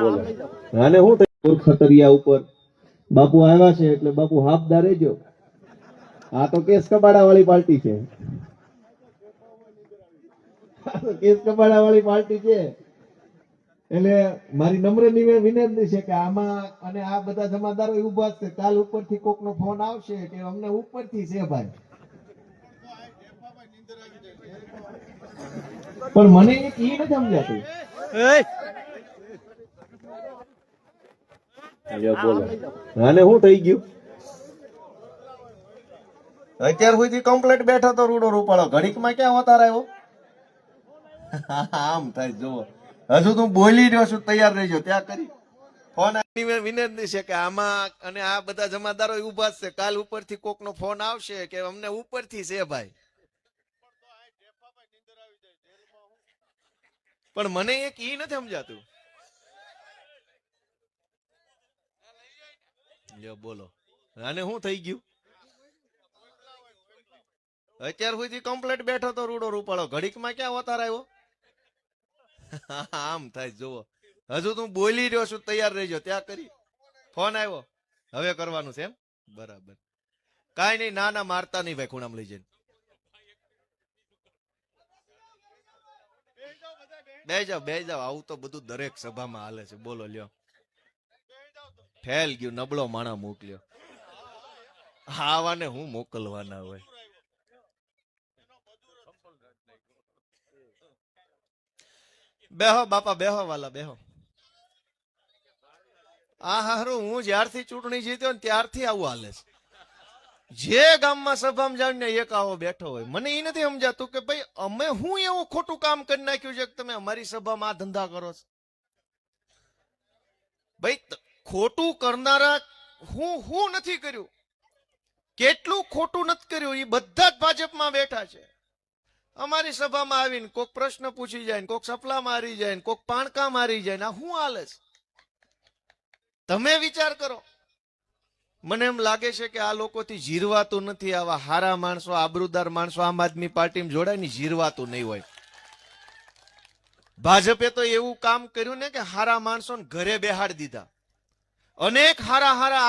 બોલો. હું ખતરિયા ઉપર. બાપુ આવ્યા છે એટલે બાપુ હાફદાર રહેજો. આ તો કેસ કબાડા વાળી પાર્ટી છે. કેસ કબાડા વાળી પાર્ટી છે. એટલે મારી નમ્ર વિનંતી છે કે આમાં અને આ બધા જમાદારો ઊભા છે. કાલ ઉપરથી કોકનો ફોન આવશે કે અમને ઉપરથી છે ભાઈ. પણ મને એક ઈ નથી સમજાતું. અને શું થઈ ગયું? અત્યાર સુધી કમ્પ્લેટ બેઠો તો રૂડો રૂપાળો. ઘડીકમાં ક્યાં હોતા રહ્યો આમ થાય જુઓ. હજુ તું બોલી રહ્યો છું તૈયાર રહેજો ત્યાં કરી. ફોન વિનંતી છે કે આમાં અને આ બધા જમાદારો ઊભા છે. કાલ ઉપરથી કોકનો ફોન આવશે કે અમને ઉપરથી છે ભાઈ. પણ મને એક ઈ નથી સમજાતું. લ્યો, બોલો. આને શું થઈ ગયું? અત્યાર સુધી કમ્પ્લેટ બેઠો તો રૂડો રૂપાળો. ઘડીકમાં ક્યાં અવતાર આવ્યો? આમ થાય, જુઓ. હજુ તું બોલી રહ્યો છું, તૈયાર રહેજો. ત્યાં કરી. ફોન આવ્યો. હવે કરવાનું છે એમ? બરાબર. કાંઈ નહીં, ના ના, મારતા નહીં ભાઈ ખૂણામાં લઈ જઈને. બે જાવ બે જાવ આવું તો બધું દરેક સભામાં હાલે છે. બોલો, લ્યો. ફેલ ગયું, નબળો માણા મોકલ્યો. આવાને હું મોકલવાના હોય? બેહો, બાપા, બેહો, વાલા, બેહો. આ હારું, હું જ્યારથી ચૂંટણી જીત્યો ને ત્યારથી આવું હાલે છે. જે ગામમાં સભામાં જાણને એક આવો બેઠો હોય, મને એ નથી સમજાતું કે ભાઈ, અમે હું એવું ખોટું કામ કરી નાખ્યું છે કે તમે અમારી સભામાં આ ધંધા કરો છો? ભાઈ ખોટું કરનારા હું હું નથી કર્યું. કેટલું ખોટું નથી કર્યું એ બધા જ ભાજપમાં બેઠા છે. અમારી સભામાં આવીને કોક પ્રશ્ન પૂછી જાય કોક સપલા મારી જાય કોક પાણકા મારી જાય આ શું હાલે તમે વિચાર કરો. મને એમ લાગે છે કે આ લોકોથી જીરવાતું નથી, આવા હારા માણસો, આબરૂદાર માણસો આમ આદમી પાર્ટીમાં જોડાય ને જીરવાતું નહીં હોય. ભાજપે તો એવું કામ કર્યું ને કે હારા માણસોને ઘરે બેહાડી દીધા. અનેક હારા હારા